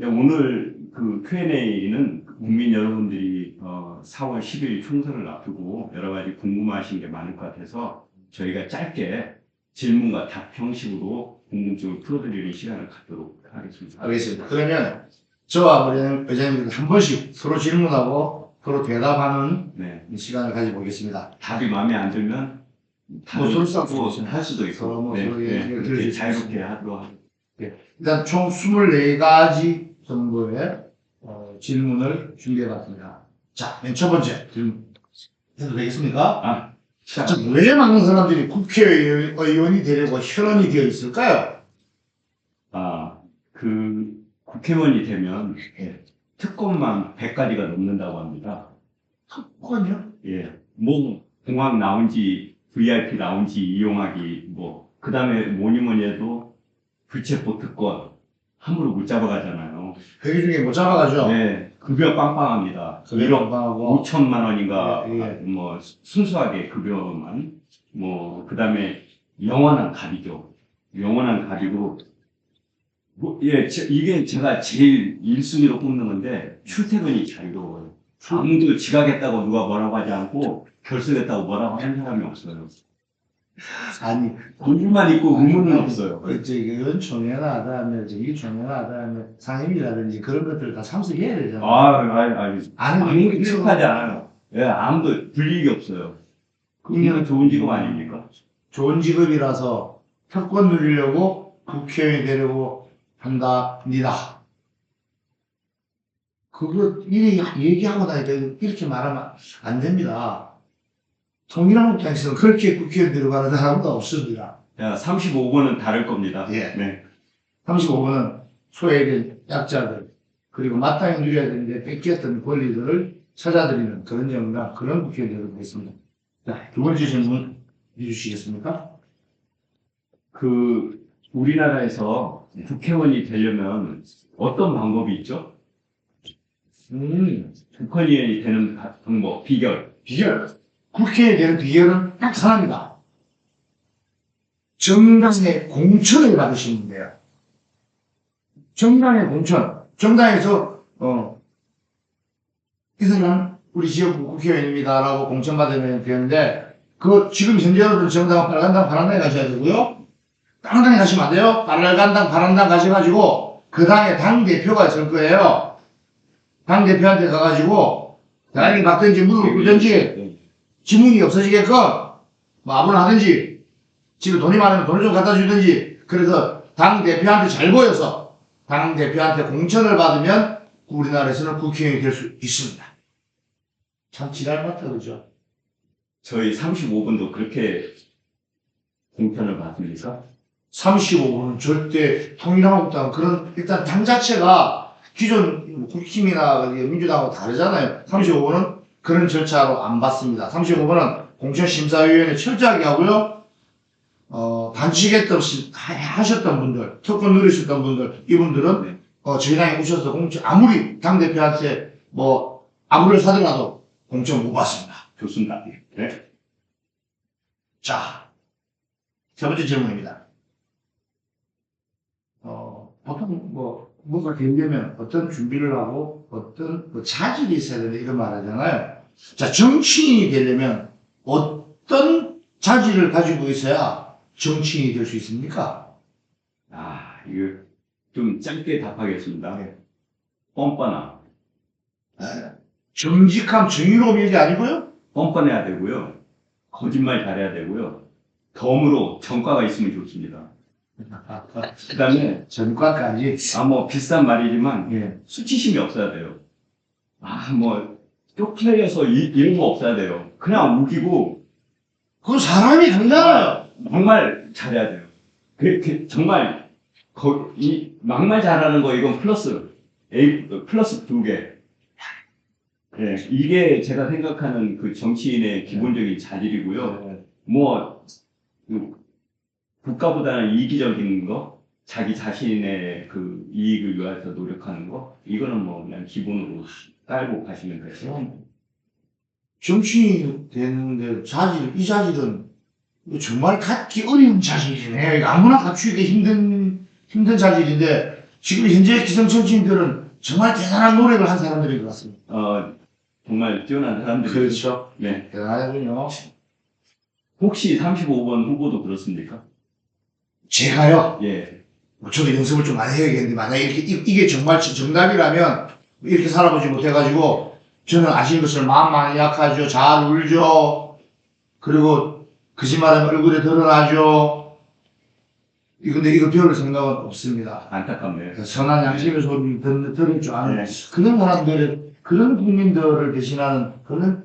예, 오늘 그 Q&A는 국민 여러분들이 어, 4월 10일 총선을 앞두고 여러 가지 궁금하신 게 많을 것 같아서 저희가 짧게 질문과 답 형식으로 궁금증을 풀어드리는 시간을 갖도록 하겠습니다. 알겠습니다. 그러면 저와 의장님들 한 번씩 서로 질문하고 서로 대답하는 네. 시간을 가져보겠습니다. 답이 마음에 안 들면 다른 서로. 할 수도 있고 서로 뭐 네, 네, 자유롭게. 하도록 하겠습니다. 일단 총 24가지 정도의 어, 질문을 준비해봤습니다. 자, 맨 첫 번째 질문 해도 되겠습니까? 아. 자, 왜 많은 사람들이 국회의원이 되려고 혈연이 되어 있을까요? 아, 그 국회의원이 되면 예. 특권만 100가지가 넘는다고 합니다. 특권이요? 예. 뭐 공항 라운지, VIP 라운지 이용하기 뭐 그다음에 뭐니 뭐니 해도 불체포 특권 함부로 못 잡아가잖아요. 회계 중에 못 잡아가죠? 네. 급여 빵빵합니다. 1억 건강하고 5천만 원인가 예, 예. 아, 뭐 순수하게 급여만 뭐 그다음에 영원한 갑이죠. 영원한 갑이고 뭐, 예, 제- 이게 제가 제일 1순위로 꼽는 건데 출퇴근이 자유로워요. 아무도 지각했다고 누가 뭐라고 하지 않고 결석했다고 뭐라고 하는 사람이 없어요. 아니 돈만 있고 의무는 없어요. 그 저기 의원총회나 그다음에 저기 총회나 그다음에 상임이라든지 그런 것들 다 참석해야 되잖아요. 아, 아니, 아니, 아니 아무도 취급하지 않아요. 예, 아무도 불이익이 없어요. 그게 좋은 직업 아닙니까? 좋은 직업이라서 특권 누리려고 국회의원이 되려고 한답니다. 그거 이 얘기하고 나니까 이렇게 말하면 안 됩니다. 통일한국당에서는 그렇게 국회의원 들어가는 사람도 없습니다. 자, 35번은 다를 겁니다. 예. 네. 35번은 소외된 약자들 그리고 마땅히 누려야 되는데 뺏겼던 권리들을 찾아드리는 그런 영상 그런 국회의원이 되겠습니다. 자, 두 번째 질문 해주시겠습니까? 그, 우리나라에서 국회의원이 되려면 어떤 방법이 있죠? 음, 국회의원이 되는 가- 방법, 비결. 비결. 국회에 대한 비결은 딱 하나입니다. 정당의 공천을 받으시면 돼요. 정당의 공천. 정당에서, 어, 이 사람 우리 지역구 국회의원입니다라고 공천받으면 되는데, 그 지금 현재로는 정당은 빨간당, 파란당에 가셔야 되고요. 다른 당에 가시면 안 돼요. 빨간당, 파란당 가셔가지고, 그 당의 당대표가 있을 거예요. 당대표한테 가가지고, 받든지 무릎을 꿇든지, 네. 지문이 없어지게끔 뭐 아무나 하든지 지금 돈이 많으면 돈을 좀 갖다 주든지 그래서 당 대표한테 잘 보여서 당 대표한테 공천을 받으면 우리나라에서는 국회의원이 될 수 있습니다. 참 지랄 같다 그죠? 저희 35번도 그렇게 공천을 받습니까? 35분은 절대 통일한국당 그런 일단 당 자체가 기존 국힘이나 민주당하고 다르잖아요. 35분은 그런 절차로 안 받습니다. 35번은 공천심사위원회 철저하게 하고요. 어, 하- 하셨던 분들, 특권 누리셨던 분들, 이분들은 네. 어, 저희 당에 오셔서 공천 아무리 당 대표한테 뭐 아무를 사더라도 공천 못 받습니다. 좋습니다. 네. 자, 세 번째 질문입니다. 어, 보통 뭐, 뭔가 되려면 어떤 준비를 하고 어떤 뭐 자질이 있어야 된다 이런 말 하잖아요. 자, 정치인이 되려면 어떤 자질을 가지고 있어야 정치인이 될 수 있습니까? 아, 이거 좀 짧게 답하겠습니다. 네. 뻔뻔함. 정직함, 정의로움 얘기 아니고요? 뻔뻔해야 되고요. 거짓말 잘해야 되고요. 덤으로 전과가 있으면 좋습니다. 그 다음에, 전과까지. 아, 뭐, 비싼 말이지만, 예. 수치심이 없어야 돼요. 아, 뭐, 쪽팔려서 이, 이런 거 없어야 돼요. 그냥 우기고, 그건 사람이 아니잖아요. 정말 잘해야 돼요. 그, 그, 정말, 거, 이, 막말 잘하는 거, 이건 플러스, A, 플러스 두 개. 예, 이게 제가 생각하는 그 정치인의 기본적인 자질이고요. 네. 뭐, 그 국가보다는 이기적인 거, 자기 자신의 그 이익을 위해서 노력하는 거, 이거는 뭐 그냥 기본으로 깔고 가시면 돼요. 정치인 되는데 자질, 이 자질은 정말 갖기 어려운 자질이네. 아무나 갖추기 힘든, 힘든 자질인데 지금 현재 기성정치인들은 정말 대단한 노력을 한 사람들인 것 같습니다. 어, 정말 뛰어난 사람들이 그렇죠. 네. 대단하군요. 혹시 35번 후보도 그렇습니까? 제가요, 예. 뭐 저도 연습을 좀 많이 해야겠는데, 만약에 이렇게, 이- 이게 정말 정답이라면, 이렇게 살아보지 못해가지고, 저는 아시는 것처럼 마음 많이 약하죠. 잘 울죠. 그리고 거짓말하면 얼굴에 드러나죠. 이- 근데 이거 배울 생각은 없습니다. 안타깝네요. 그 선한 양심의 소리 들, 들을 줄 아는 네. 그런 사람들, 그런 국민들을 대신하는 그런